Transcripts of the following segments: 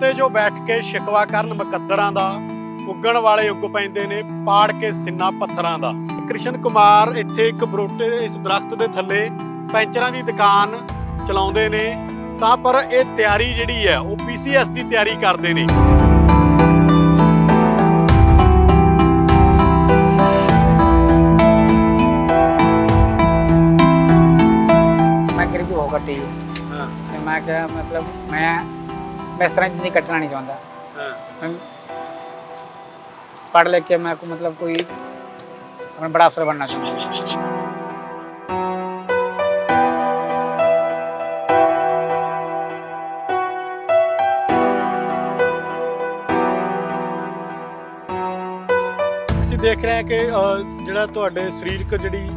ਤੇ ਜੋ ਬੈਠ ਕੇ ਸ਼ਿਕਵਾ ਕਰਨ ਮੁਕੱਦਰਾਂ ਦਾ ਉੱਗਣ ਵਾਲੇ ਉੱਗ ਪੈਂਦੇ ਨੇ ਪਾੜ ਕੇ ਸਿੰਨਾ ਪੱਥਰਾਂ ਦਾ। ਕ੍ਰਿਸ਼ਨ ਕੁਮਾਰ ਇੱਥੇ ਇੱਕ ਬਰੋਟੇ ਇਸ ਦਰਖਤ ਦੇ ਥੱਲੇ ਪੈਂਚਰਾਂ ਦੀ ਦੁਕਾਨ ਚਲਾਉਂਦੇ ਨੇ ਤਾਂ ਪਰ ਇਹ ਤਿਆਰੀ ਜਿਹੜੀ ਹੈ ਉਹ ਪੀਸੀਐਸ ਦੀ ਤਿਆਰੀ ਕਰਦੇ ਨੇ। ਤੇ ਮੈਂ ਕਿਹਾ ਮਤਲਬ ਮੈਂ ਇਸ ਤਰ੍ਹਾਂ ਜ਼ਿੰਦਗੀ ਕੱਟਣਾ ਨਹੀਂ ਚਾਹੁੰਦਾ। ਹਾਂ। ਪੜ੍ਹ ਲਿਖ ਕੇ ਮੈਂ ਕੋ ਮਤਲਬ ਕੋਈ ਆਪਣਾ ਬੜਾ ਅਫਸਰ ਬਣਨਾ ਚਾਹੁੰਦਾ। ਅਸੀਂ ਦੇਖ ਰਹੇ ਹਾਂ ਕਿ ਅ, ਜਿਹੜਾ ਤੁਹਾਡੇ ਸਰੀਰਕ ਜਿਹੜੀ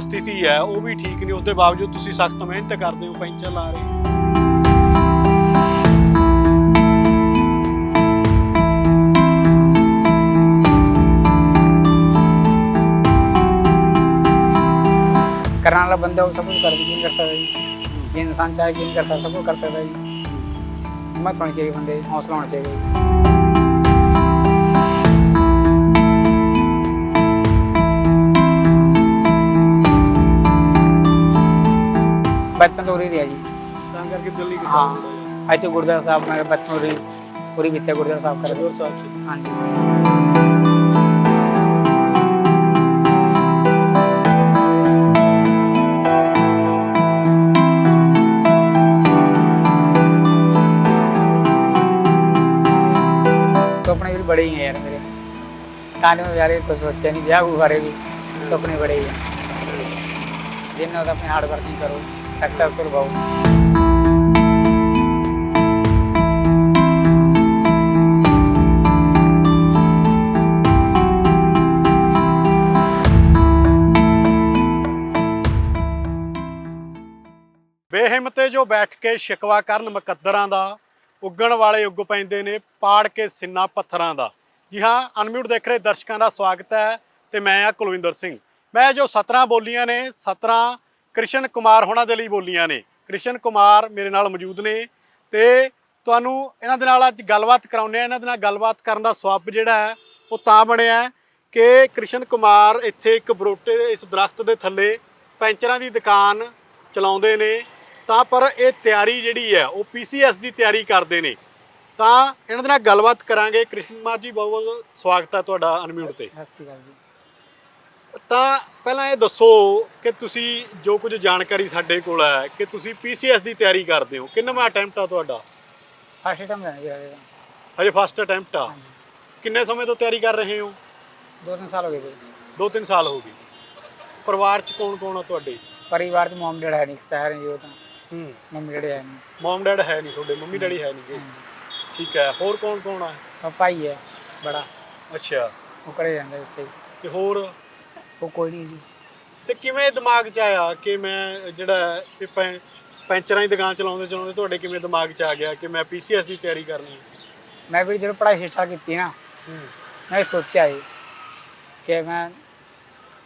ਸਥਿਤੀ ਹੈ ਉਹ ਵੀ ਠੀਕ ਨਹੀਂ। ਉਸ ਦੇ ਬਾਵਜੂਦ ਤੁਸੀਂ ਸਖਤ ਮਿਹਨਤ ਕਰਦੇ ਹੋ ਪੈਂਚਰ ਲਾ ਰਹੇ ਹੋ। ਕਰਨ ਵਾਲਾ ਬੰਦਾ ਉਹ ਸਭ ਕੁਝ ਕਰ ਵੀ ਕਰ ਸਕਦਾ ਜੀ। ਜੇ ਇਨਸਾਨ ਚਾਹੇ ਕਿ ਕਰ ਸਕਦਾ ਉਹ ਕਰ ਸਕਦਾ ਜੀ। ਹਿੰਮਤ ਹੋਣੀ ਚਾਹੀਦੀ ਬੰਦੇ 'ਚ, ਹੌਸਲਾ ਹੋਣਾ ਚਾਹੀਦਾ ਜੀ। ਬਚਪਨ ਤੋਂ ਉਰੇ ਰਿਹਾ ਜੀ। ਤਾਂ ਕਰਕੇ ਦਿੱਲੀ ਕਿੱਦਾਂ ਹਾਂ। ਹੈ ਅੱਜ ਗੁਰਦੁਆਰਾ ਸਾਹਿਬ ਮੈਂ ਬਚਪਨ ਉਰੇ ਪੂਰੀ ਵਿੱਦਿਆ ਗੁਰਦੁਆਰਾ ਸਾਹਿਬ ਕਰ ਹਜ਼ੂਰ ਸਾਹਿਬ ਜੀ ਹਾਂਜੀ। ਸੁਪਨੇ ਵੀ ਬੜੇ ਹੀ ਹੈ ਯਾਰ ਮੇਰੇ ਕਾਨੇ में यार कुछ सोचा नहीं ब्याह हुआ बारे भी सुपने बड़े ही हैं जिन होता अपने हार्ड वर्किंग करो सक्सेसफुल बहु ਬੇਹਿੰਮਤੇ ਜੋ ਬੈਠ ਕੇ ਸ਼ਿਕਵਾ ਕਰਨ ਮੁਕੱਦਰਾਂ ਦਾ ਉੱਗਣ ਵਾਲੇ ਉੱਗ ਪੈਂਦੇ ਨੇ ਪਾੜ ਕੇ ਸਿੰਨਾ ਪੱਥਰਾਂ ਦਾ। ਜੀ ਹਾਂ, ਅਨਮਿਊਟ ਦੇਖ ਰਹੇ ਦਰਸ਼ਕਾਂ ਦਾ ਸਵਾਗਤ ਹੈ ਤੇ ਮੈਂ ਆ ਕੁਲਵਿੰਦਰ ਸਿੰਘ। ਮੈਂ ਜੋ 17 ਬੋਲੀਆਂ ਨੇ 17 ਕ੍ਰਿਸ਼ਨ ਕੁਮਾਰ ਹੋਣਾ ਦੇ ਲਈ ਬੋਲੀਆਂ ਨੇ। ਕ੍ਰਿਸ਼ਨ ਕੁਮਾਰ ਮੇਰੇ ਨਾਲ ਮੌਜੂਦ ਨੇ ਤੇ ਤੁਹਾਨੂੰ ਇਹਨਾਂ ਦੇ ਨਾਲ ਅੱਜ ਗੱਲਬਾਤ ਕਰਾਉਂਦੇ ਆ ਇਹਨਾਂ ਦੇ ਨਾਲ ਗੱਲਬਾਤ ਕਰਨ ਦਾ ਸਵਾਬ ਜਿਹੜਾ ਹੈ, ਉਹ ਤਾਂ ਬਣਿਆ ਕਿ ਕ੍ਰਿਸ਼ਨ ਕੁਮਾਰ ਇੱਥੇ ਇੱਕ ਬਰੋਟੇ ਇਸ ਦਰਖਤ ਦੇ ਥੱਲੇ ਪੈਂਚਰਾਂ ਦੀ ਦੁਕਾਨ ਚਲਾਉਂਦੇ ਨੇ। ਤਾਂ ਪਰ ਇਹ ਤਿਆਰੀ ਜਿਹੜੀ ਹੈ ਉਹ ਪੀਸੀਐਸ ਦੀ ਤਿਆਰੀ ਕਰਦੇ ਨੇ। ਤਾਂ ਇਹਨਾਂ ਦੇ ਨਾਲ ਗੱਲਬਾਤ ਕਰਾਂਗੇ। ਕ੍ਰਿਸ਼ਨ ਕੁਮਾਰ ਜੀ ਬਹੁਤ ਬਹੁਤ ਸਵਾਗਤ ਹੈ ਤੁਹਾਡਾ ਅਨਮਿਊਟ ਤੇ। ਸਤਿ ਸ਼੍ਰੀ ਅਕਾਲ ਜੀ। ਤਾਂ ਪਹਿਲਾਂ ਇਹ ਦੱਸੋ ਕਿ ਤੁਸੀਂ ਜੋ ਕੁਝ ਜਾਣਕਾਰੀ ਸਾਡੇ ਕੋਲ ਹੈ ਕਿ ਤੁਸੀਂ ਪੀਸੀਐਸ ਦੀ ਤਿਆਰੀ ਕਰਦੇ ਹੋ। ਕਿੰਨਵਾਂ ਅਟੈਂਪਟ ਆ ਤੁਹਾਡਾ? ਫਸਟ ਟਾਈਮ ਹੈ ਜੀ ਹਜੇ ਫਸਟ ਅਟੈਂਪਟ ਆ। ਕਿੰਨੇ ਸਮੇਂ ਤੋਂ ਤਿਆਰੀ ਕਰ ਰਹੇ ਹੋ? ਦੋ ਤਿੰਨ ਸਾਲ ਹੋ ਗਏ ਜੀ। 2-3 ਸਾਲ ਹੋ ਗਏ। ਪਰਿਵਾਰ ਚ ਕੌਣ ਕੌਣ ਆ ਤੁਹਾਡੇ? ਪਰਿਵਾਰ ਚ ਮਮ ਡੈਡ ਹੈ ਨਹੀਂ ਐਕਸਪਾਇਰ ਹੈ ਜੀ ਉਹ ਤਾਂ। ਹੂੰ ਮੰਮੀ ਡੈਡੀ ਹੈ ਨਹੀਂ। ਮਮ ਡੈਡ ਹੈ ਨਹੀਂ ਤੁਹਾਡੇ ਮੰਮੀ ਡੈਡੀ ਹੈ ਨਹੀਂ ਠੀਕ ਹੈ ਹੋਰ ਕੌਣ ਕੌਣ ਆ? ਪਾਪਾ ਹੀ ਹੈ ਬੜਾ। ਅੱਛਾ। ਉਹ ਕਰੇ ਜਾਂਦਾ ਉੱਥੇ। ਹੀ। ਤੇ ਹੋਰ? ਉਹ ਕੋਈ ਨਹੀਂ ਜੀ। ਤੇ ਕਿਵੇਂ ਦਿਮਾਗ 'ਚ ਆਇਆ ਕਿ ਮੈਂ ਜਿਹੜਾ ਇਹ ਪੈ- ਪੈਂਚਰਾਂ ਦੀ ਦੁਕਾਨ ਚਲਾਉਂਦੇ ਚਲਾਉਂਦੇ ਤੁਹਾਡੇ ਕਿਵੇਂ ਦਿਮਾਗ 'ਚ ਆ ਗਿਆ ਕਿ ਮੈਂ ਪੀਸੀਐਸ ਦੀ ਤਿਆਰੀ ਕਰਨੀ ਹੈ? ਮੈਂ ਵੀ ਜਦੋਂ ਪੜ੍ਹਾਈ ਸਟਾਰਟ ਕੀਤੀ ਨਾ ਹੂੰ। ਮੈਂ ਇਹ ਸੋਚਿਆ ਜੀ ਕਿ ਮੈਂ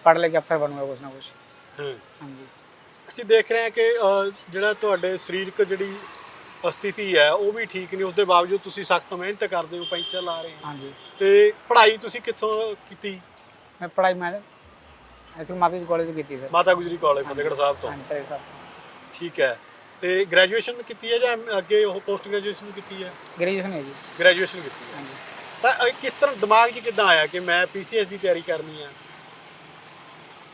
ਪੜ੍ਹ ਲੈ ਕੇ ਅਫਸਰ ਬਣੂੰਗਾ ਕੁਛ ਨਾ ਕੁਛ। ਹਾਂ। ਹਾਂਜੀ। ਅਸੀਂ ਦੇਖ ਰਹੇ ਹਾਂ ਕਿ ਅ, ਜਿਹੜਾ ਤੁਹਾਡੇ ਸਰੀਰਕ ਜਿਹੜੀ ਸਥਿਤੀ ਹੈ ਉਹ ਵੀ ਠੀਕ ਨਹੀਂ। ਉਸ ਦੇ ਬਾਵਜੂਦ ਤੁਸੀਂ ਸਖਤ ਮਿਹਨਤ ਕਰਦੇ ਹੋ ਪੈਂਚਰ ਲਾ ਰਹੇ ਹੋ। ਹਾਂਜੀ। ਤੇ ਪੜ੍ਹਾਈ ਤੁਸੀਂ ਕਿੱਥੋਂ ਕੀਤੀ? ਮੈਂ ਪੜ੍ਹਾਈ ਮੈਂ ਇੱਥੇ ਮਾਤਾ ਜੀ ਕਾਲਜ ਕੀਤੀ ਸਰ। ਮਾਤਾ ਗੁਜਰੀ ਕਾਲਜ ਫਤਿਹਗੜ੍ਹ ਸਾਹਿਬ ਤੋਂ। ਹਾਂਜੀ ਸਰ ਠੀਕ ਹੈ। ਤੇ ਗ੍ਰੈਜੂਏਸ਼ਨ ਕੀਤੀ ਹੈ ਜਾਂ ਅੱਗੇ ਉਹ ਪੋਸਟ ਗ੍ਰੈਜੂਏਸ਼ਨ ਕੀਤੀ ਹੈ? ਗ੍ਰੈਜੂਏਸ਼ਨ ਹੈ ਜੀ। ਗ੍ਰੈਜੂਏਸ਼ਨ ਕੀਤੀ ਹੈ। ਹਾਂਜੀ। ਤਾਂ ਕਿਸ ਤਰ੍ਹਾਂ ਦਿਮਾਗ 'ਚ ਕਿੱਦਾਂ ਆਇਆ ਕਿ ਮੈਂ ਪੀਸੀਐਸ ਦੀ ਤਿਆਰੀ ਕਰਨੀ ਹੈ?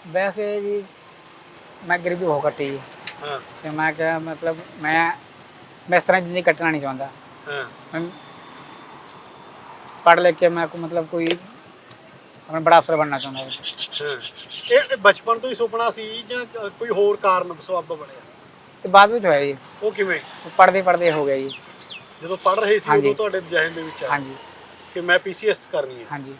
ਵੈਸੇ ਜੀ ਮੈਂ ਗਰੀਬੀ ਹੋ ਕੱਟੀ ਜੀ। ਹਾਂ। ਤੇ ਮੈਂ ਕਿਹਾ ਮਤਲਬ ਮੈਂ ਮੈਂ ਇਸ ਤਰ੍ਹਾਂ ਜ਼ਿੰਦਗੀ ਕੱਟਣਾ ਨਹੀਂ ਚਾਹੁੰਦਾ। ਹਾਂ। ਮੈਂ ਪੜ੍ਹ ਲਿਖ ਕੇ ਮੈਂ ਕੋ ਮਤਲਬ ਕੋਈ ਆਪਣਾ ਬੜਾ ਅਫਸਰ ਬਣਨਾ ਚਾਹੁੰਦਾ ਹਾਂ ਹਾਂ। ਇਹ ਬਚਪਨ ਤੋਂ ਹੀ ਸੁਪਨਾ ਸੀ ਜਾਂ ਕੋਈ ਹੋਰ ਕਾਰਨ ਸਬਬ ਬਣਿਆ? ਤੇ ਬਾਅਦ ਵਿੱਚ ਹੋਇਆ ਜੀ। ਉਹ ਕਿਵੇਂ? ਪੜ੍ਹਦੇ ਪੜ੍ਹਦੇ ਹੋ ਗਿਆ ਜੀ। ਜਦੋਂ ਪੜ ਰਹੇ ਸੀ ਹਾਂਜੀ। ਉਦੋਂ ਤੁਹਾਡੇ ਜ਼ਿਹਨ ਦੇ ਵਿੱਚ ਹਾਂਜੀ। ਕਿ ਮੈਂ ਪੀਸੀਐਸ ਕਰਨੀ ਹੈ। ਹਾਂਜੀ।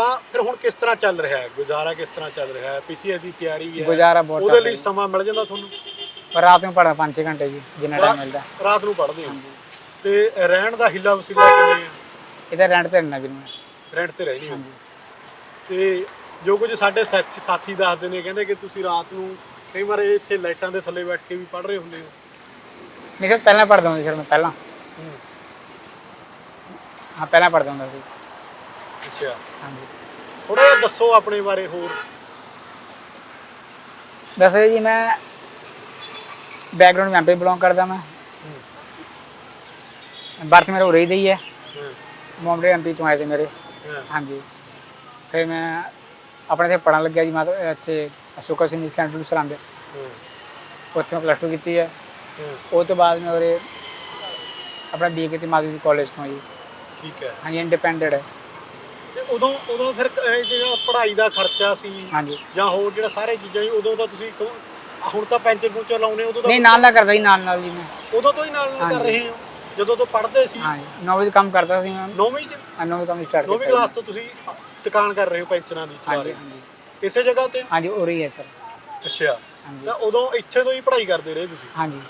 ਤਾਂ ਫਿਰ ਹੁਣ ਕਿਸ ਤਰ੍ਹਾਂ ਚੱਲ ਰਿਹਾ ਹੈ? ਗੁਜ਼ਾਰਾ ਕਿਸ ਤਰ੍ਹਾਂ ਚੱਲ ਰਿਹਾ ਹੈ? ਪੀਸੀਐਸ ਦੀ ਤਿਆਰੀ ਹੈ। ਗੁਜ਼ਾਰਾ ਬਹੁਤ ਉਹਦੇ ਲਈ ਸਮਾਂ ਮਿਲ ਜਾਂਦਾ ਤੁਹਾਨੂੰ? ਪਰ ਰਾਤ ਨੂੰ ਪੜ੍ਹਨਾ 5-6 ਘੰਟੇ ਜੀ ਜਿੰਨਾ ਟਾਈਮ ਮਿਲਦਾ। ਰਾਤ ਨੂੰ ਪੜ੍ਹਦੇ ਹੋ? ਤੇ ਰਹਿਣ ਦਾ ਹਿੱਲਾ ਵਸੀਲਾ ਕਿਵੇਂ ਹੈ? ਇਹਦਾ ਰੈਂਟ ਤੇ ਰਹਿਣਾ ਵੀਰ ਮੈਂ। ਰੈਂਟ ਤੇ ਰਹਿਣੀ ਹੋ? ਹਾਂਜੀ। ਤੇ ਜੋ ਕੁਝ ਸਾਡੇ ਸਾਥੀ ਦੱਸਦੇ ਨੇ ਕਹਿੰਦੇ ਕਿ ਤੁਸੀਂ ਰਾਤ ਨੂੰ ਕਈ ਵਾਰ ਇੱਥੇ ਲਾਈਟਾਂ ਦੇ ਥੱਲੇ ਬੈਠ ਕੇ ਵੀ ਪੜ੍ਹ ਰਹੇ ਹੁੰਦੇ ਹੋ? ਨਹੀਂ ਸਰ ਪਹਿਲਾਂ ਪੜ੍ਹਦਾ ਹੁੰਦਾ ਸੀ ਸਰ ਮੈਂ ਪਹਿਲਾਂ। ਹਾਂ ਪਹਿਲਾਂ ਪੜ੍ਹਦਾ ਹੁੰਦਾ ਸੀ। ਅੱਛਾ। ਹਾਂਜੀ। ਥੋੜਾ ਜਿਹਾ ਦੱਸੋ ਆਪਣੇ ਬਾਰੇ ਹੋਰ। ਵੈਸੇ ਜੀ ਮੈਂ ਬੈਕਗ੍ਰਾਉਂਡ ਮੈਂ ਬਿਲੋਂਗ ਕਰਦਾ ਮੈਂ। ਬਰਥ ਮੇਰਾ ਉਰੇ ਹੀ ਹੈ। ਹਾਂ। ਮੁੰਬਈ ਐਮਪੀ ਤੋਂ ਆਏ ਤੇ ਮੇਰੇ। ਹਾਂਜੀ। ਫਿਰ ਮੈਂ ਆਪਣੇ ਤੇ ਪੜਨ ਲੱਗਿਆ ਜੀ ਮੈਂ ਤਾਂ ਇੱਥੇ ਅਸ਼ੋਕਾ ਸਿੰਘ ਸੈਂਟਰ ਦੇ। ਉੱਥੇ ਮੈਂ ਪਲੱਸ 2 ਕੀਤੀ ਹੈ। ਉਹ ਤੋਂ ਬਾਅਦ ਮੈਂ ਉਰੇ ਆਪਣਾ ਬੀਏ ਕੀਤੀ ਮਾਧਵੀ ਕਾਲਜ ਤੋਂ ਜੀ। ਠੀਕ ਹੈ। ਹਾਂਜੀ ਇੰਡੀਪੈਂਡੈਂਟ ਹੈ। ਤੇ ਉਦੋਂ ਉਦੋਂ ਫਿਰ ਇਹ ਜਿਹੜਾ ਪੜ੍ਹਾਈ ਦਾ ਖਰਚਾ ਸੀ ਹਾਂਜੀ। ਜਾਂ ਹੋਰ ਜਿਹੜਾ ਸਾਰੇ ਚੀਜ਼ਾਂ ਸੀ ਉਦੋਂ ਤਾਂ ਤੁਸੀਂ ਕਹੋ- ਹੁਣ ਤਾਂ ਪੈਂਚਰ ਪੂਚਰ ਲਾਉਨੇ ਉਦੋਂ ਤਾਂ ਨਹੀਂ ਨਾਲ ਨਾਲ ਕਰਦਾ ਜੀ ਨਾਲ ਨਾਲ ਜੀ ਮੈਂ। ਉਦੋਂ ਤੋਂ ਹੀ ਨਾਲ ਨਾਲ ਕਰ। ਰਹੇ ਹੋ? ਜਦੋਂ ਤੋਂ ਪੜ੍ਹਦੇ ਸੀ? ਹਾਂਜੀ ਨੌਵੀਂ ਕੰਮ ਕਰਦਾ ਸੀ ਮੈਂ। ਨੌਵੀਂ ਚ? ਨੌਵੀਂ ਕੰਮ ਸਟਾਰਟ ਨੌਵੀਂ ਕੀਤਾ ਕਲਾਸ ਤੋਂ ਤੁਸੀਂ ਦੁਕਾਨ ਕਰ ਰਹੇ ਹੋ ਪੈਂਚਰਾਂ ਦੀ ਚਲਾ ਹਾਂਜੀ ਰਹੇ ਹੋ? ਹਾਂਜੀ। ਇਸੇ ਜਗ੍ਹਾ ਤੇ? ਹਾਂਜੀ ਉਰੇ ਹੀ ਹੈ ਸਰ। ਅੱਛਾ। ਹਾਂਜੀ। ਤਾਂ ਉਦੋਂ ਇੱਥੇ ਤੋਂ ਹੀ ਪੜ੍ਹਾਈ ਕਰਦੇ ਰਹੇ ਤੁਸੀਂ? ਹਾਂਜੀ।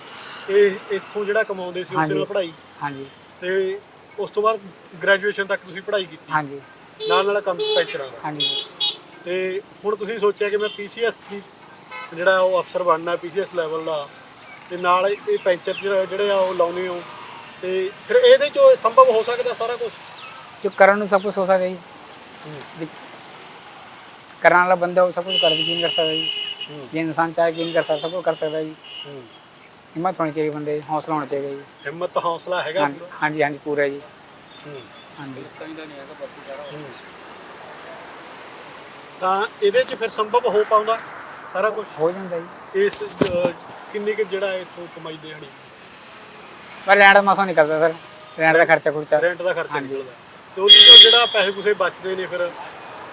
ਇਹ ਇੱਥੋਂ ਜਿਹੜਾ ਕਮਾਉਂਦੇ ਸੀ ਉਸੇ ਹਾਂਜੀ। ਨਾਲ ਪੜ੍ਹਾਈ? ਹਾਂਜੀ। ਤੇ ਉਸ ਤੋਂ ਬਾਅਦ ਗ੍ਰੈਜੂਏਸ਼ਨ ਤੱਕ ਤੁਸੀਂ ਪੜ੍ਹਾਈ ਕੀਤੀ? ਹਾਂਜੀ। ਨਾਲ ਨਾਲ ਕੰਮ ਪੈਂਚਰਾਂ ਦਾ ਹਾਂਜੀ। ਤੇ ਹੁਣ ਤੁਸੀਂ ਸੋਚਿਆ ਕਿ ਮੈਂ ਪੀਸੀਐਸ ਦੀ ਜਿਹੜਾ ਉਹ ਅਫਸਰ ਬਣਨਾ ਪੀਸੀਐਸ ਲੈਵਲ ਦਾ ਤੇ ਨਾਲ ਇਹ ਪੈਂਚਰ ਜਿਹੜੇ ਆ ਉਹ ਲਾਉਨੇ ਹੋ। ਤੇ ਫਿਰ ਇਹਦੇ ਚੋਂ ਸੰਭਵ ਹੋ ਸਕਦਾ ਸਾਰਾ ਕੁਝ ਜੋ ਕਰਨ ਨੂੰ ਸਭ ਕੁਝ ਹੋ ਸਕਦਾ ਜੀ। ਵੀ ਕਰਨ ਵਾਲਾ ਬੰਦਾ ਉਹ ਸਭ ਕੁਝ ਕਰ ਵੀ ਕੀ ਨਹੀਂ ਕਰ ਸਕਦਾ ਜੀ। ਜੇ ਇਨਸਾਨ ਚਾਹੇ ਕੀ ਨਹੀਂ ਕਰ ਸਕਦਾ ਸਭ ਕੁਝ ਕਰ ਸਕਦਾ ਜੀ। ਹਿੰਮਤ ਹੋਣੀ ਚਾਹੀਦੀ ਬੰਦੇ ਦੀ, ਹੌਸਲਾ ਹੋਣਾ ਚਾਹੀਦਾ ਜੀ। ਹਿੰਮਤ ਹੌਸਲਾ ਹੈਗਾ ਹਾਂਜੀ ਹਾਂਜੀ ਪੂਰਾ ਜੀ। ਹਾਂਜੀ। ਤਾਂ ਇਹਦੇ ਚ ਫਿਰ ਸੰਭਵ ਹੋ ਪਾਉਂਦਾ ਸਾਰਾ ਕੁਝ ਹੋ ਜਾਂਦਾ ਜੀ। ਇਸ ਅਹ, ਕਿੰਨੀ ਕੁ ਜਿਹੜਾ ਇਥੋਂ ਕਮਾਈ ਦਿਹਾੜੀ ਪਰ ਲੈਂਡ ਦਾ ਮਸਾ ਨਹੀਂ ਕਰਦਾ ਸਰ। ਲੈਂਡ ਦਾ ਖਰਚਾ ਖੁਰਚਾ। ਰੈਂਟ ਦਾ ਖਰਚਾ। ਨਿਕਲਦਾ। ਤੇ ਉਹਦੀ ਚੋਂ ਜਿਹੜਾ ਪੈਸੇ ਪੂਸੇ ਬਚਦੇ ਨੇ ਫਿਰ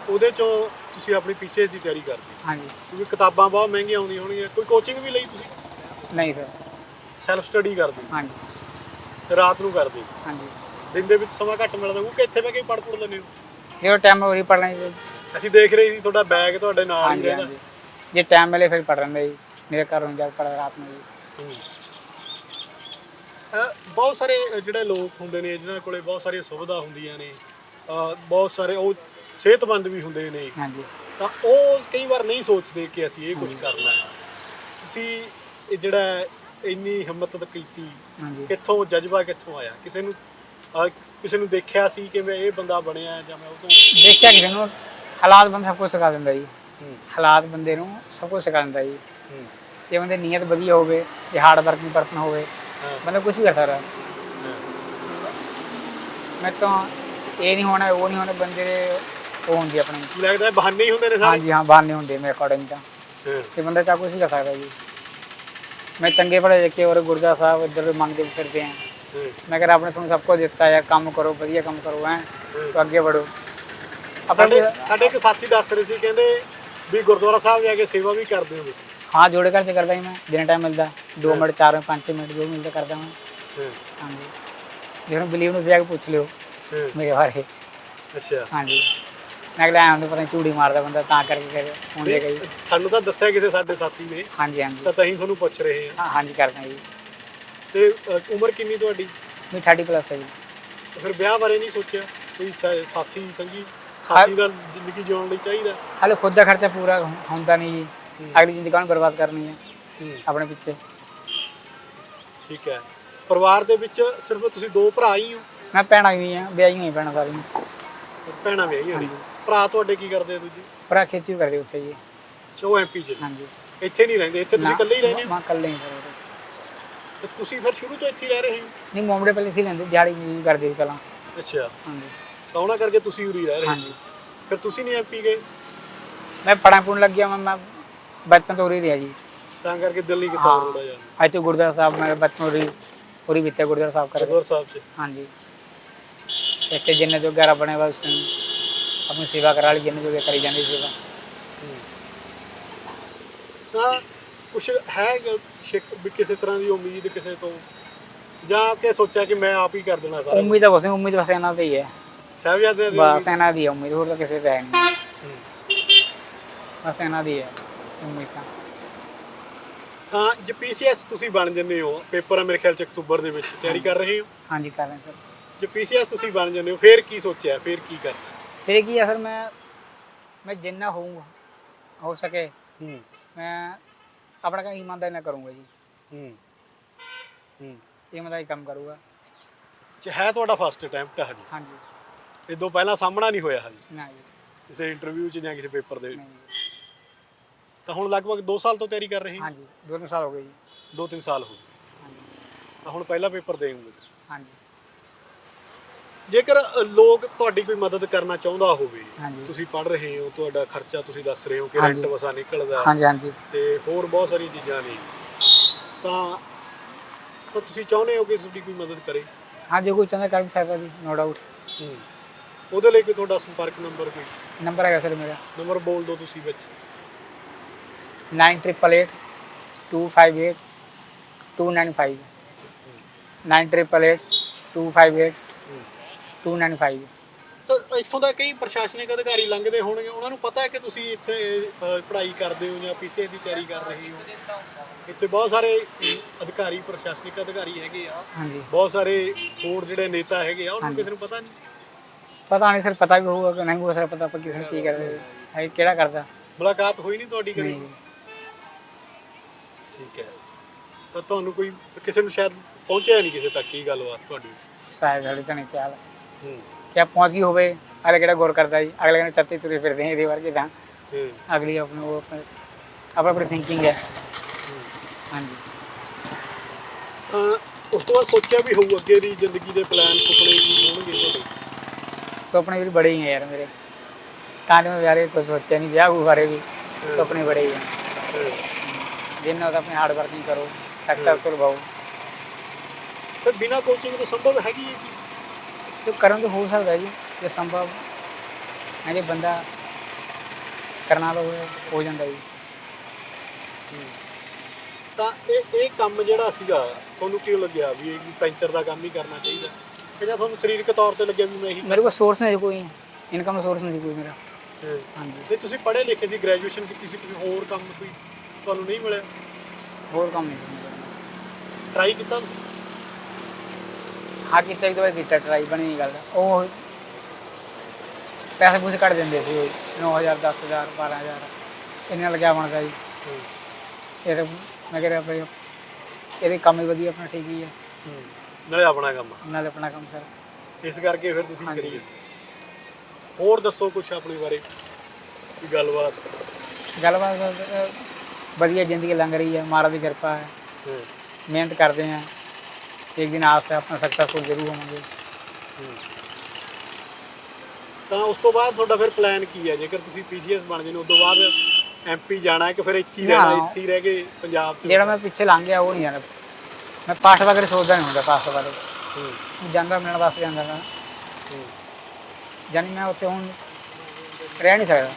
ਉਹਦੇ ਚੋਂ ਤੁਸੀਂ ਆਪਣੀ ਪੀਸੀਐਸ ਦੀ ਤਿਆਰੀ ਕਰਦੇ ਹੋ। ਹਾਂਜੀ। ਕਿਉਂਕਿ ਕਿਤਾਬਾਂ ਬਹੁਤ ਮਹਿੰਗੀਆਂ ਆਉਂਦੀਆਂ ਹੋਣਗੀਆਂ। ਕੋਈ ਕੋਚਿੰਗ ਵੀ ਲਈ ਤੁਸੀਂ? ਨਹੀਂ ਸਰ। ਸੈਲਫ ਸਟੱਡੀ ਕਰਦੇ ਹੋ? ਹਾਂਜੀ। ਤੇ ਰਾਤ ਨੂੰ ਕਰਦੇ ਹੋ? ਹਾਂਜੀ। ਦਿਨ ਦੇ ਵਿੱਚ ਸਮਾਂ ਘੱਟ ਮਿਲਦਾ ਕਿਉਂਕਿ ਇੱਥੇ ਬਹਿ ਕੇ ਪੜ੍ਹ ਪੜ ਲੈਂਦੇ ਹੋ। ਜੇ ਟਾਈਮ ਹੋਰੀ ਪੜ੍ਹਨਾ ਜੀ ਅਸੀਂ ਦੇਖ ਰਹੇ ਸੀ ਤੁਹਾਡਾ ਬੈਗ ਤੁਹਾਡੇ ਨਾਲ ਹੀ ਹਾਂਜੀ ਰਹਿੰਦਾ। ਹਾਂਜੀ। ਜੇ ਟਾਈਮ ਮਿਲੇ ਫਿਰ ਪੜ੍ਹ ਲੈਂਦਾ ਜੀ ਮੇਰੇ ਘਰੋਂ ਜਾ ਕੇ ਪੜ੍ਹਦਾ ਰਾਤ ਨੂੰ ਜੀ। ਬਹੁਤ ਸਾਰੇ ਜਿਹੜੇ ਲੋਕ ਹੁੰਦੇ ਨੇ ਜਿਨ੍ਹਾਂ ਕੋਲੇ ਬਹੁਤ ਸਾਰੀਆਂ ਸੁਵਿਧਾ ਹੁੰਦੀਆਂ ਨੇ ਬਹੁਤ ਸਾਰੇ ਉਹ ਸਿਹਤਮੰਦ ਵੀ ਹੁੰਦੇ ਨੇ। ਹਾਂਜੀ। ਤਾਂ ਉਹ ਕਈ ਵਾਰ ਨਹੀਂ ਸੋਚਦੇ ਕਿ ਅਸੀਂ ਇਹ ਕੁਝ ਕਰਨਾ ਹੈ। ਤੁਸੀਂ ਇਹ ਜਿਹੜਾ ਇੰਨੀ ਹਿੰਮਤ ਕੀਤੀ ਹਾਂਜੀ। ਕਿੱਥੋਂ ਜਜ਼ਬਾ ਕਿੱਥੋਂ ਆਇਆ? ਕਿਸੇ ਨੂੰ ਅਹ ਕਿਸੇ ਨੂੰ ਦੇਖਿਆ ਸੀ ਕਿ ਮੈਂ ਇਹ ਬੰਦਾ ਬਣਿਆ ਜਾਂ ਮੈਂ ਉਹ ਤੋਂ ਦੇਖਿਆ ਕਿਸੇ ਨੂੰ ਹਾਲਾਤ ਬੰਦਾ ਸਭ ਕੁਝ ਸਿਖਾ ਦਿੰਦਾ ਜੀ। ਹਾਲਾਤ ਬੰਦੇ ਨੂੰ ਸਭ ਕੁਝ ਸਿਖਾ ਦਿੰਦਾ ਜੀ। ਜੇ ਬੰਦੇ ਨੀਅਤ ਵਧੀਆ ਹੋਵੇ ਜੇ ਹਾਰਡ ਵਰਕਿੰਗ ਪਰਸਨ ਹੋਵੇ ਹਾਂ। ਬੰਦਾ ਕੁਝ ਵੀ ਕਰ ਸਕਦਾ। ਮੈਂ ਤਾਂ ਇਹ ਨਹੀਂ ਹੋਣਾ ਉਹ ਨਹੀਂ ਹੋਣਾ ਬੰਦੇ ਦੇ ਉਹ ਹੁੰਦੀ ਆਪਣੀ। ਲੱਗਦਾ ਹੈ ਬਹਾਨੇ ਹੀ ਹੁੰਦੇ ਨੇ ਸਾਰੇ? ਹਾਂਜੀ ਹਾਂ ਬਾਹਰ ਹੁੰਦੇ ਮੇਰੇ ਅਕੋਰਡਿੰਗ ਤਾਂ। ਹਾਂ। ਤੇ ਬੰਦਾ ਚਾਹ ਕੁਝ ਵੀ ਕਰ ਸਕਦਾ ਜੀ। ਮੈਂ ਚੰਗੇ ਪੜ੍ਹੇ ਲਿਖੇ ਔਰ ਗੁਰਦਾ ਸਾਹਿਬ ਇੱਧਰ ਮੰਗਦੇ ਫਿਰਦੇ ਆਂ। ਮੈਂ ਕਿਹਾ ਰੱਬ ਨੇ ਤੁਹਾਨੂੰ ਸਭ ਕੁਝ ਦਿੱਤਾ ਹੈ ਕੰਮ ਕਰੋ ਵਧੀਆ ਕੰਮ ਕਰੋ ਹਾਂ। ਤਾਂ ਅੱਗੇ ਵਧੋ। ਸਾਡੇ ਆਪਣੇ ਸਾਡੇ ਇੱਕ ਸਾਥੀ ਦੱਸ ਰਹੇ ਸੀ ਕਹਿੰਦੇ ਵੀ ਗੁਰਦੁਆਰਾ ਸਾਹਿਬ ਜਾ ਕੇ ਸੇਵਾ ਵੀ ਕਰਦੇ ਹੋ ਤੁਸੀਂ। ਹਾਂ ਜੋੜੇ ਘਰ ਚ ਕਰਦਾ ਜੀ ਮੈਂ ਜਿੰਨਾ ਟਾਈਮ ਮਿਲਦਾ। 2 ਮਿੰਟ 4 ਮਿੰਟ 5 ਮਿੰਟ ਜੋ ਮਿਲਦਾ ਕਰਦਾ ਮੈਂ। ਹਾਂ, ਹਾਂਜੀ। ਜਿਹਨੂੰ ਬਲੀਵ ਨੂੰ ਜਾ ਕੇ ਪੁੱਛ ਲਿਓ ਮੇਰੇ ਬਾਰੇ। ਅੱਛਾ। ਹਾਂਜੀ। ਮੈਂ ਕਿਹਾ ਐਂ ਪਤਾ ਚੂੜੀ ਮਾਰਦਾ ਬੰਦਾ ਤਾਂ ਕਰਕੇ ਕਰ ਹੁੰਦੇ ਗਈ ਨਹੀਂ, ਸਾਨੂੰ ਤਾਂ ਦੱਸਿਆ ਕਿਸੇ ਸਾਡੇ ਸਾਥੀ ਨੇ। ਹਾਂਜੀ ਹਾਂਜੀ। ਤਾਂ ਅਸੀਂ ਤੁਹਾਨੂੰ ਪੁੱਛ ਰਹੇ ਹਾਂ। ਹਾਂ ਹਾਂਜੀ ਕਰਦਾ ਜੀ। ਤੇ ਉਮਰ ਕਿੰਨੀ ਤੁਹਾਡੀ? ਮੈਂ 30 ਪਲੱਸ ਹੈ ਜੀ। ਤੇ ਫਿਰ ਵਿਆਹ ਬਾਰੇ ਨਹੀਂ ਸੋਚਿਆ? ਕੋਈ ਸਾ- ਸਾਥੀ ਸੰਗੀ? ਸਾਥੀ ਦਾ ਜ਼ਿੰਦਗੀ ਜਿਉਣ ਲਈ ਚਾਹੀਦਾ? ਹਾਲੇ ਖੁਦ ਦਾ ਖਰਚਾ ਪੂਰਾ ਹੁ- ਹੁੰਦਾ ਨਹੀਂ ਜੀ। ਅਗਲੀ ਜ਼ਿੰਦਗੀ ਕੌਣ ਬਰਬਾਦ ਕਰਨੀ ਹੈ। ਆਪਣੇ ਪਿੱਛੇ। ਠੀਕ ਹੈ। ਪਰਿਵਾਰ ਦੇ ਵਿੱਚ ਸਿਰਫ ਤੁਸੀਂ ਦੋ ਭਰਾ ਹੀ ਹੋ? ਮੈਂ ਭੈਣਾਂ ਵੀ ਆ ਵਿਆਹੀ ਹੋਈ ਭੈਣਾਂ ਸਾਰੀਆਂ। ਭੈਣਾਂ ਵਿਆਹੀਆਂ ਹੋਈਆਂ। ਭਰਾ ਤੁਹਾਡੇ ਕੀ ਕਰਦੇ ਆ ਦੂਜੇ? ਭਰਾ ਖੇਤੀ ਕਰਦੇ ਉੱਥੇ ਜੀ। ਚੋ ਐਮਪੀ ਚ। ਹਾਂਜੀ। ਇੱਥੇ ਨਹੀਂ ਰਹਿੰਦੇ ਇੱਥੇ ਤੁਸੀਂ ਇਕੱਲੇ ਹੀ ਰਹਿੰਦੇ ਹੋ? ਮੈਂ ਇਕੱਲੇ ਹੀ ਫਿਰ ਤੇ ਤੁਸੀਂ ਫਿਰ ਸ਼ੁਰੂ ਤੋਂ ਇੱਥੇ ਹੀ ਰਹਿ ਰਹੇ ਹੋ? ਨਹੀਂ ਮੁੰਬਈ ਪਹਿਲੇ ਸੀ ਲੈਂਦੇ ਦਿਹਾੜੀ ਵੀ ਕਰਦੇ ਸੀ ਪਹਿਲਾਂ। ਅੱਛਾ। ਹਾਂਜੀ। ਤਾਂ ਉਹਨਾਂ ਕਰਕੇ ਤੁਸੀਂ ਉਰੀ ਰਹਿ ਰਹੇ ਸੀ। ਹਾਂਜੀ। ਫਿਰ ਤੁਸੀਂ ਨਹੀਂ ਐਮਪੀ ਗਏ? ਮੈਂ ਪੜ੍ਹਨ ਪੁਣ ਲੱਗਿਆ ਮੈਂ ਮੈਂ ਬਚਪਨ ਤੋਂ ਉਰੀ ਰਿਹਾ ਜੀ। ਤਾਂ ਕਰਕੇ ਦਿਲ ਨਹੀਂ ਕੀਤਾ ਹਾਂ। ਥੋੜਾ ਜਿਹਾ। ਅੱਜ ਤੋਂ ਗੁਰਦੁਆਰਾ ਸਾਹਿਬ ਮੈਂ ਬਚਪਨ ਉਰੀ ਉਰੀ ਬੀਤਿਆ ਗੁਰਦੁਆਰਾ ਸਾਹਿਬ ਕਰਕੇ। ਗੁਰਦੁਆਰਾ ਸਾਹਿਬ ਚ। ਹਾਂਜੀ। ਇੱਥੇ ਜਿੰਨੇ ਜੋ ਘਰ ਬਣੇ ਬਸ ਆਪਣੀ ਸੇਵਾ ਕਰਾ ਲਈ ਜਿੰਨੇ ਜੋ ਕਰੀ ਜਾਂਦੀ ਸੇਵਾ। ਤਾਂ ਕੁਛ ਹੈ ਸ਼ਿਕ ਵੀ ਕਿਸੇ ਤਰ੍ਹਾਂ ਦੀ ਉਮੀਦ ਕਿਸੇ ਤੋਂ? ਜਾਂ ਕਿ ਸੋਚਿਆ ਕਿ ਮੈਂ ਆਪ ਹੀ ਕਰ ਦੇਣਾ ਸਾਰਾ ਉਮੀਦ ਤਾਂ ਬਸ ਉਮੀਦ ਬਸ ਇਹਨਾਂ ਤੇ ਹੀ ਹੈ। ਸਾਹਿਬਜ਼ਾਦੇ ਦੀ ਬਸ ਇਹਨਾਂ ਦੀ ਹੈ ਉਮੀਦ ਹੋਰ ਤਾਂ ਕਿਸੇ ਤੇ ਹੈ ਨਹੀਂ। ਹੂੰ। ਬਸ ਇਹਨਾਂ ਦੀ ਹੈ ਉਮੀਦ ਤਾਂ। ਤਾਂ ਜੇ ਪੀਸੀਐਸ ਤੁਸੀਂ ਬਣ ਜੰਨੇ ਹੋ ਪੇਪਰ ਆ ਮੇਰੇ ਖਿਆਲ ਚ ਅਕਤੂਬਰ ਦੇ ਵਿੱਚ ਤਿਆਰੀ ਕਰ ਰਹੇ ਹੋ? ਹਾਂਜੀ ਕਰ ਰਹੇ ਸਰ। ਜੇ ਪੀਸੀਐਸ ਤੁਸੀਂ ਬਣ ਜੰਨੇ ਹੋ ਫਿਰ ਕੀ ਸੋਚਿਆ ਫਿਰ ਕੀ ਕਰਨਾ? ਫਿਰ ਕੀ ਹੈ ਸਰ ਮੈਂ ਮੈਂ ਜਿੰਨਾ ਹੋਊਗਾ ਹੋ ਸਕੇ ਹੂੰ। ਮੈਂ ਆਪਣਾ ਕੰਮ ਇਮਾਨਦਾਰੀ ਨਾਲ ਕਰੂੰਗਾ ਜੀ। ਹੂੰ। ਹੂੰ। ਇਮਾਨਦਾਰੀ ਕੰਮ ਕਰੂੰਗਾ। ਚ ਹੈ ਤੁਹਾਡਾ ਫਸਟ ਅਟੈਂਪਟ ਹਜੇ? ਹਾਂਜੀ। ਇਦੋਂ ਪਹਿਲਾਂ ਸਾਹਮਣਾ ਨਹੀਂ ਹੋਇਆ ਹਜੇ? ਨਾ ਜੀ। ਕਿਸੇ ਇੰਟਰਵਿਊ 'ਚ ਜਾਂ ਕਿਸੇ ਪੇਪਰ ਦੇ ਤਾਂ ਹੁਣ ਲਗਭਗ 2 ਸਾਲ ਤੋਂ ਤਿਆਰੀ ਕਰ ਰਹੇ ਹਾਂਜੀ। ਦੋ ਤਿੰਨ ਸਾਲ ਹੋ ਗਏ ਜੀ। 2-3 ਸਾਲ ਹੋ ਗਏ। ਹਾਂਜੀ। ਤਾਂ ਹੁਣ ਪਹਿਲਾ ਪੇਪਰ ਦੇਵੋਗੇ ਤੁਸੀਂ? ਹਾਂਜੀ। ਜੇਕਰ ਲੋਕ ਤੁਹਾਡੀ ਕੋਈ ਮਦਦ ਕਰਨਾ ਚਾਹੁੰਦਾ ਹੋਵੇ ਹਾਂਜੀ। ਤੁਸੀਂ ਪੜ ਰਹੇ ਹੋ ਤੁਹਾਡਾ ਖਰਚਾ ਤੁਸੀਂ ਦੱਸ ਰਹੇ ਹੋ ਕਿ ਹਾਂਜੀ। ਰੈਂਟ ਵਸਾ ਨਿਕਲਦਾ। ਹਾਂਜੀ ਹਾਂਜੀ। ਤੇ ਹੋਰ ਬਹੁਤ ਸਾਰੀਆਂ ਚੀਜ਼ਾਂ ਨੇ। ਤਾਂ ਤਾਂ ਤੁਸੀਂ ਚਾਹੁੰਦੇ ਹੋ ਕਿ ਤੁਹਾਡੀ ਕੋਈ ਮਦਦ ਕਰੇ? ਹਾਂ ਜੇ ਕੋਈ ਚਾਹੁੰਦਾ ਕਰ ਵੀ ਸਕਦਾ ਜੀ ਨੋ ਡਾਊਟ ਉਹਦੇ ਲਈ ਕੋਈ ਤੁਹਾਡਾ ਸੰਪਰਕ ਨੰਬਰ ਕੋਈ? ਨੰਬਰ ਹੈਗਾ ਸਰ ਮੇਰਾ। ਨੰਬਰ ਬੋਲ ਦਿਓ ਤੁਸੀਂ ਵਿੱਚ। 9888 258 295 9888 258 295 ਤਾਂ ਇੱਥੋਂ ਦਾ ਕਈ ਪ੍ਰਸ਼ਾਸਨਿਕ ਅਧਿਕਾਰੀ ਲੰਘਦੇ ਹੋਣਗੇ। ਉਹਨਾਂ ਨੂੰ ਪਤਾ ਹੈ ਕਿ ਤੁਸੀਂ ਇੱਥੇ ਅ, ਪੜ੍ਹਾਈ ਕਰਦੇ ਹੋ ਜਾਂ ਪੀਸੀਏ ਦੀ ਤਿਆਰੀ ਕਰ ਰਹੇ ਹੋ। ਇੱਥੇ ਬਹੁਤ ਸਾਰੇ ਅਧਿਕਾਰੀ ਪ੍ਰਸ਼ਾਸਨਿਕ ਅਧਿਕਾਰੀ ਹੈਗੇ ਆ। ਹਾਂਜੀ। ਬਹੁਤ ਸਾਰੇ ਹੋਰ ਜਿਹੜੇ ਨੇਤਾ ਹੈਗੇ ਆ ਉਹਨਾਂ ਨੂੰ। ਕਿਸੇ ਨੂੰ ਪਤਾ ਨਹੀਂ? ਪਤਾ ਨਹੀਂ ਸਰ ਪਤਾ ਵੀ ਹੋਊਗਾ ਕਿ ਨਹੀਂ ਹੋਊਗਾ ਸਰ ਪਤਾ ਆਪਾਂ ਕਿਸੇ ਨੂੰ ਕੀ ਕਰਦੇ ਹੈ ਕਿਹੜਾ ਕਰਦਾ? ਮੁਲਾਕਾਤ ਹੋਈ ਨਹੀਂ ਤੁਹਾਡੀ ਕਦੇ? ਨਹੀਂ। ਠੀਕ ਹੈ। ਤਾਂ ਤੁਹਾਨੂੰ ਕੋਈ ਕਿਸੇ ਨੂੰ ਸ਼ਾਇਦ ਪਹੁੰਚਿਆ ਨਹੀਂ ਕਿਸੇ ਤੱਕ ਕੀ ਗੱਲਬਾਤ ਤੁਹਾਡੀ? ਸਾਹਿਬ ਸਾਡੇ ਤਾਂ ਨਹੀਂ ਖਿਆਲ। ਹੂੰ ਕਿ ਪਹੁੰਚ ਗਈ ਹੋਵੇ ਅਗਲੇ ਕਿਹੜਾ ਗੌਰ ਕਰਦਾ ਜੀ? ਅਗਲੇ ਕਹਿੰਦੇ ਚੱਤੀ ਤੁਰੇ ਫਿਰਦੇ ਆ ਇਹਦੇ ਵਰਗੇ ਤਾਂ। ਅਗਲੀ ਆਪਣੇ ਉਹ ਆਪਣੇ ਆਪਣੀ ਆਪਣੀ ਥਿੰਕਿੰਗ ਹੈ। ਹਾਂਜੀ। ਤਾਂ ਉਸ ਤੋਂ ਬਾਅਦ ਸੋਚਿਆ ਵੀ ਹੋਊ ਅੱਗੇ ਦੀ ਜ਼ਿੰਦਗੀ ਦੇ ਪਲਾਨ ਸੁਪਨੇ ਕੀ ਹੋਣਗੇ ਤੁਹਾਡੇ ਸੁਪਨੇ ਵੀ ਬੜੇ ਹੀ ਹੈ ਯਾਰ ਮੇਰੇ। ਤਾਂ ਮੈਂ ਵਿਆਹ ਕੁਝ ਸੋਚਿਆ ਨਹੀਂ ਵਿਆਹ ਬਾਰੇ ਵੀ ਸੁਪਨੇ ਬੜੇ ਹੀ ਹੈ। ਜਿੰਨਾ ਤਾਂ ਆਪਣੇ ਹਾਰਡ ਵਰਕਿੰਗ ਕਰੋ ਸਕਸੈਸਫੁਲ ਬਣੋ ਫਿਰ ਬਿਨਾ ਕੋਚਿੰਗ ਤੋਂ ਸੰਭਵ ਹੈਗੀ ਹੈ ਕਿ ਤੇ ਕਰਨ ਤੋਂ ਹੋ ਸਕਦਾ ਜੀ ਜੇ ਸੰਭਵ ਹੈ ਜੇ ਬੰਦਾ ਕਰਨਾ ਲੋ ਹੋ ਜਾਂਦਾ ਜੀ। ਤਾਂ ਇਹ ਇਹ ਕੰਮ ਜਿਹੜਾ ਸੀਗਾ ਤੁਹਾਨੂੰ ਕਿਉਂ ਲੱਗਿਆ ਵੀ ਇਹ ਪੈਂਚਰ ਦਾ ਕੰਮ ਹੀ ਕਰਨਾ ਚਾਹੀਦਾ? ਕਿ ਤੁਹਾਨੂੰ ਸਰੀਰਕ ਤੌਰ ਤੇ ਲੱਗਿਆ ਵੀ ਮੈਂ ਇਹੀ ਮੇਰੇ ਕੋਲ ਸੋਰਸ ਨਹੀਂ ਕੋਈ ਇਨਕਮ ਸੋਰਸ ਨਹੀਂ ਕੋਈ ਮੇਰਾ। ਹਾਂਜੀ। ਤੇ ਤੁਸੀਂ ਪੜ੍ਹੇ ਲਿਖੇ ਸੀ ਗ੍ਰੈਜੂਏਸ਼ਨ ਕੀਤੀ ਸੀ ਕੋਈ ਹੋਰ ਕੰਮ ਕੋਈ ਤੁਹਾਨੂੰ ਨਹੀਂ ਮਿਲਿਆ? ਹੋਰ ਕੰਮ ਨਹੀਂ ਟਰਾਈ ਕੀਤਾ ਤੁਸੀਂ? ਹਾਂ ਕੀਤਾ ਇੱਕ ਦੋ ਵਾਰ ਕੀਤਾ ਟਰਾਈ ਬਣੀ ਨਹੀਂ ਗੱਲ। ਉਹ ਪੈਸੇ ਪੂਸੇ ਕੱਢ ਦਿੰਦੇ ਸੀ 9000 10000 12000 ਇੰਨਾ ਲੱਗਿਆ ਬਣਦਾ ਜੀ। ਇਹ ਤਾਂ ਮੈਂ ਕਿਹਾ ਭਾਈ ਇਹਦੇ ਕੰਮ ਹੀ ਵਧੀਆ ਆਪਣਾ ਠੀਕ ਹੀ ਹੈ। ਨਾਲੇ ਆਪਣਾ ਕੰਮ ਆ। ਨਾਲ ਆਪਣਾ ਕੰਮ ਸਰ। ਇਸ ਕਰਕੇ ਫਿਰ ਤੁਸੀਂ। ਕਰੀਏ। ਹੋਰ ਦੱਸੋ ਕੁਝ ਆਪਣੇ ਬਾਰੇ? ਕੋਈ ਗੱਲਬਾਤ। ਗੱਲਬਾਤ ਵਧੀਆ ਜ਼ਿੰਦਗੀ ਲੰਘ ਰਹੀ ਹੈ ਮਹਾਰਾਜ ਦੀ ਕਿਰਪਾ ਹੈ। ਮਿਹਨਤ ਕਰਦੇ हैं ਇੱਕ ਦਿਨ ਆਸ ਹੈ ਆਪਣਾ ਸਕਸੈਸਫੁਲ ਜ਼ਰੂਰ ਹੋਵਾਂਗੇ ਤਾਂ ਉਸ ਤੋਂ ਬਾਅਦ ਤੁਹਾਡਾ ਫਿਰ ਪਲਾਨ ਕੀ ਹੈ? ਜੇਕਰ ਤੁਸੀਂ ਪੀਜੀਐਸ ਬਣ ਜਨੇ ਉਸ ਤੋਂ ਬਾਅਦ ਐਮਪੀ ਜਾਣਾ ਹੈ ਕਿ ਫਿਰ ਇੱਥੇ ਹੀ ਰਹਿਣਾ ਇੱਥੇ ਹੀ ਰਹਿ ਕੇ ਪੰਜਾਬ ਚ? ਜਿਹੜਾ ਮੈਂ ਪਿੱਛੇ ਲੰਘ ਗਿਆ ਉਹ ਨਹੀਂ ਜਾਣਾ। ਮੈਂ ਪਾਠ ਵਗੈਰੇ ਸੋਚਦਾ ਨਹੀਂ ਹੁੰਦਾ ਪਾਠ ਬਾਰੇ ਜਾਂਦਾ ਮਿਲਣ ਵਾਸਤੇ ਜਾਂਦਾ ਨਾ ਜਾਨੀ ਮੈਂ ਉੱਥੇ ਹੁਣ ਰਹਿ ਨਹੀਂ ਸਕਦਾ।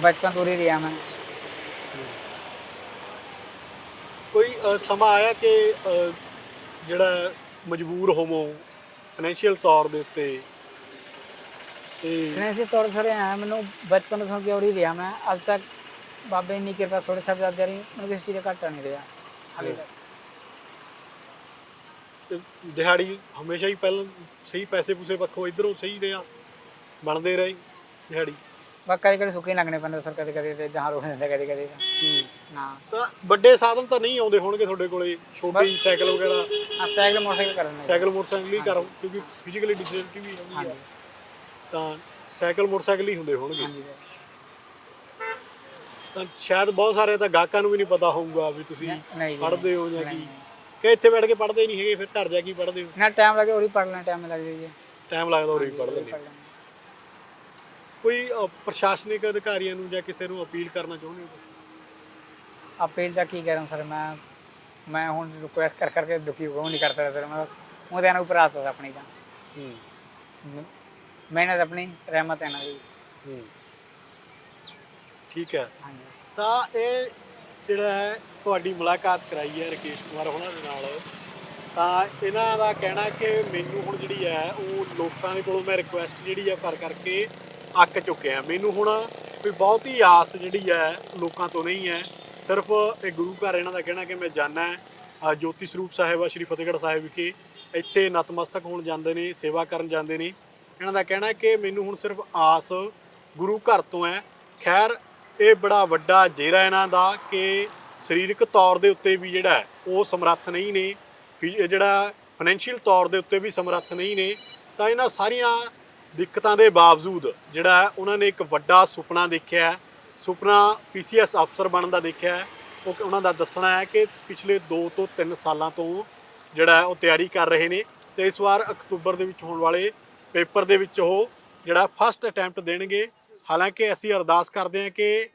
ਬਚਪਨ ਤੋਂ ਹੀ ਰਿਹਾ ਮੈਂ। ਕੋਈ ਸਮਾਂ ਆਇਆ ਕਿ ਜਿਹੜਾ ਮਜਬੂਰ ਹੋਵੋ ਫਾਈਨੈਂਸ਼ੀਅਲ ਤੌਰ ਦੇ ਉੱਤੇ ਤੇ ਫਾਈਨੈਂਸ਼ੀਅਲ ਤੌਰ ਤੇ ਸਾਰੇ ਆਇਆ ਮੈਨੂੰ ਬਚਪਨ ਤੋਂ ਹੀ ਰਿਹਾ ਮੈਂ। ਅੱਜ ਤੱਕ ਬਾਬੇ ਇੰਨੀ ਕਿਰਪਾ ਥੋੜੇ ਸਾਹਿਬ ਜਾਂਦੇ ਰਹੀ ਮੈਨੂੰ ਕਿਸੇ ਚੀਜ਼ ਦਾ ਘਾਟਾ ਨਹੀਂ ਰਿਹਾ। ਹਾਲੇ ਤੱਕ। ਤੇ ਦਿਹਾੜੀ ਹਮੇਸ਼ਾ ਹੀ ਪਹਿਲਾਂ ਸਹੀ ਪੈਸੇ ਪੂਸੇ ਪੱਖੋਂ ਇਧਰੋਂ ਸਹੀ ਰਿਹਾ ਬਣਦੇ ਰਹੇ ਦਿਹਾੜੀ। ਬਸ ਕਦੇ ਕਦੇ ਸੁੱਕੇ ਲੱਗਣੇ ਪੈਂਦੇ ਸਰ ਕਦੇ ਕਦੇ ਤੇ ਜਹਾਂ ਰੋਕ ਦਿੰਦੇ ਕਦੇ ਕਦੇ ਨਾ ਤਾਂ ਵੱਡੇ ਸਾਧਨ ਤਾਂ ਨਹੀਂ ਆਉਂਦੇ ਹੋਣਗੇ ਤੁਹਾਡੇ ਕੋਲੇ? ਛੋਟੀ ਸਾਈਕਲ ਵਗੈਰਾ? ਹਾਂ ਸਾਈਕਲ ਮੋਟਰਸਾਈਕਲ ਕਰਨ ਸਾਈਕਲ ਮੋਟਰਸਾਈਕਲ ਹੀ ਕਰੋ ਕਿਉਂਕਿ ਫਿਜ਼ੀਕਲੀ ਡਿਸੇਬਿਲਿਟੀ ਵੀ ਹੈਗੀ ਆ। ਤਾਂ ਸਾਈਕਲ ਮੋਟਰਸਾਈਕਲ ਹੀ ਹੁੰਦੇ ਹੋਣਗੇ। ਤਾਂ ਸ਼ਾਇਦ ਬਹੁਤ ਸਾਰੇ ਤਾਂ ਗਾਹਕਾਂ ਨੂੰ ਵੀ ਨਹੀਂ ਪਤਾ ਹੋਊਗਾ ਵੀ ਤੁਸੀਂ ਪੜ੍ਹਦੇ ਹੋ ਜਾਂ ਕੀ। ਕਿ ਇੱਥੇ ਬੈਠ ਕੇ ਪੜ੍ਹਦੇ ਨਹੀਂ ਹੈਗੇ ਫਿਰ ਘਰ ਜਾ ਕੇ ਹੀ ਪੜ੍ਹਦੇ ਹੋ। ਨਾ ਟਾਈਮ ਲੱਗੇ ਉਹੀ ਪੜ ਲੈਣਾ ਟਾਈਮ ਲੱਗ ਜਾਈਏ। ਟਾਈਮ ਲੱਗਦਾ ਹੋਰ ਵੀ ਪੜ੍ਹਦੇ ਨੇ ਕੋਈ ਅ, ਪ੍ਰਸ਼ਾਸਨਿਕ ਅਧਿਕਾਰੀਆਂ ਨੂੰ ਜਾਂ ਕਿਸੇ ਨੂੰ ਅਪੀਲ ਕਰਨਾ ਚਾਹੁੰਦੇ ਹੋ ਅਪੀਲ ਤਾਂ ਕੀ ਕਰਾਂ ਸਰ ਮੈਂ ਮੈਂ ਹੁਣ ਰਿਕੁਐਸਟ ਕਰ ਕਰਕੇ ਦੁਖੀ ਹੋ ਨਹੀਂ ਕਰ ਸਕਦਾ ਸਰ ਮੈਂ ਬਸ ਉਹਦੇ ਨਾਲ ਉੱਪਰ ਆਸ ਹੈ ਆਪਣੀ ਤਾਂ। ਹੂੰ। ਮ- ਮਿਹਨਤ ਆਪਣੀ ਰਹਿਮਤ ਹੈ ਨਾ ਜੀ ਹੂੰ। ਠੀਕ ਹੈ। ਹਾਂਜੀ। ਤਾਂ ਇਹ ਜਿਹੜਾ ਹੈ ਤੁਹਾਡੀ ਮੁਲਾਕਾਤ ਕਰਾਈ ਹੈ ਰਕੇਸ਼ ਕੁਮਾਰ ਉਹਨਾਂ ਦੇ ਨਾਲ। ਤਾਂ ਇਹਨਾਂ ਦਾ ਕਹਿਣਾ ਕਿ ਮੈਨੂੰ ਹੁਣ ਜਿਹੜੀ ਹੈ ਉਹ ਲੋਕਾਂ ਦੇ ਕੋਲੋਂ ਮੈਂ ਰਿਕੁਐਸਟ ਜਿਹੜੀ ਹੈ ਕਰ ਕਰਕੇ ਅੱਕ ਚੁੱਕਿਆ ਮੈਨੂੰ ਹੁਣ ਕੋਈ ਬਹੁਤੀ ਆਸ ਜਿਹੜੀ ਹੈ ਲੋਕਾਂ ਤੋਂ ਨਹੀਂ ਹੈ। ਸਿਰਫ ਇਹ ਗੁਰੂ ਘਰ ਇਹਨਾਂ ਦਾ ਕਹਿਣਾ ਕਿ ਮੈਂ ਜਾਣਾ ਹੈ ਜੋਤੀ ਸਰੂਪ ਸਾਹਿਬ ਆ, ਸ਼੍ਰੀ ਫਤਿਹਗੜ੍ਹ ਸਾਹਿਬ ਵਿਖੇ। ਇੱਥੇ ਨਤਮਸਤਕ ਹੋਣ ਜਾਂਦੇ ਨੇ, ਸੇਵਾ ਕਰਨ ਜਾਂਦੇ ਨੇ। ਇਹਨਾਂ ਦਾ ਕਹਿਣਾ ਕਿ ਮੈਨੂੰ ਹੁਣ ਸਿਰਫ ਆਸ ਗੁਰੂ ਘਰ ਤੋਂ ਹੈ। ਖੈਰ, ਇਹ ਬੜਾ ਵੱਡਾ ਜੇਰਾ ਇਹਨਾਂ ਦਾ ਕਿ ਸਰੀਰਕ ਤੌਰ ਦੇ ਉੱਤੇ ਵੀ ਜਿਹੜਾ ਉਹ ਸਮਰੱਥ ਨਹੀਂ ਨੇ। ਵੀ ਜਿਹੜਾ ਫਾਈਨੈਂਸ਼ੀਅਲ ਤੌਰ ਦੇ ਉੱਤੇ ਵੀ ਸਮਰੱਥ ਨਹੀਂ ਨੇ। ਤਾਂ ਇਹਨਾਂ ਸਾਰੀਆਂ ਦਿੱਕਤਾਂ ਦੇ ਬਾਵਜੂਦ ਜਿਹੜਾ ਉਹਨਾਂ ਨੇ ਇੱਕ ਵੱਡਾ ਸੁਪਨਾ ਦੇਖਿਆ ਹੈ। ਸੁਪਨਾ ਪੀਸੀਐਸ ਅਫਸਰ ਬਣਨ ਦਾ ਦੇਖਿਆ ਉਹ ਉਹਨਾਂ ਦਾ ਦੱਸਣਾ ਹੈ ਕਿ ਪਿਛਲੇ 2 ਤੋਂ 3 ਸਾਲਾਂ ਤੋਂ ਜਿਹੜਾ ਉਹ ਤਿਆਰੀ ਕਰ ਰਹੇ ਨੇ ਤੇ ਇਸ ਵਾਰ ਅਕਤੂਬਰ ਦੇ ਵਿੱਚ ਹੋਣ ਵਾਲੇ ਪੇਪਰ ਦੇ ਵਿੱਚ ਉਹ ਜਿਹੜਾ ਫਸਟ ਅਟੈਂਪਟ ਦੇਣਗੇ। ਹਾਲਾਂਕਿ ਅਸੀਂ ਅਰਦਾਸ ਕਰਦੇ ਹਾਂ ਕਿ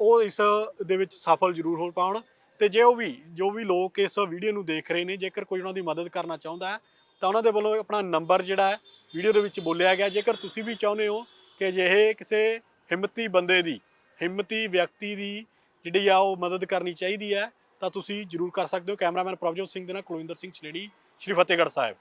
ਉਹ ਇਸ ਦੇ ਵਿੱਚ ਸਫਲ ਜ਼ਰੂਰ ਹੋ ਪਾਉਣ ਤੇ ਜੇ ਉਹ ਵੀ, ਜੋ ਵੀ ਲੋਕ ਇਸ ਵੀਡੀਓ ਨੂੰ ਦੇਖ ਰਹੇ ਨੇ, ਜੇਕਰ ਕੋਈ ਉਹਨਾਂ ਦੀ ਮਦਦ ਕਰਨਾ ਚਾਹੁੰਦਾ ਹੈ ਤਾਂ ਉਹਨਾਂ ਦੇ ਵੱਲੋਂ ਆਪਣਾ ਨੰਬਰ ਜਿਹੜਾ ਹੈ, ਵੀਡੀਓ ਦੇ ਵਿੱਚ ਬੋਲਿਆ ਗਿਆ। ਜੇਕਰ ਤੁਸੀਂ ਵੀ ਚਾਹੁੰਦੇ ਹੋ ਕਿ ਅਜਿਹੇ ਕਿਸੇ ਹਿੰਮਤੀ ਬੰਦੇ ਦੀ, ਹਿੰਮਤੀ ਵਿਅਕਤੀ ਦੀ ਜਿਹੜੀ ਆ ਉਹ ਮਦਦ ਕਰਨੀ ਚਾਹੀਦੀ ਹੈ, ਤਾਂ ਤੁਸੀਂ ਜਰੂਰ ਕਰ ਸਕਦੇ ਹੋ। ਕੈਮਰਾਮੈਨ ਪ੍ਰਭਜੋਤ ਸਿੰਘ ਦੇ ਨਾਲ ਕੁਲਵਿੰਦਰ ਸਿੰਘ ਛਲੇੜੀ, ਸ਼੍ਰੀ ਫਤਿਹਗੜ੍ਹ ਸਾਹਿਬ।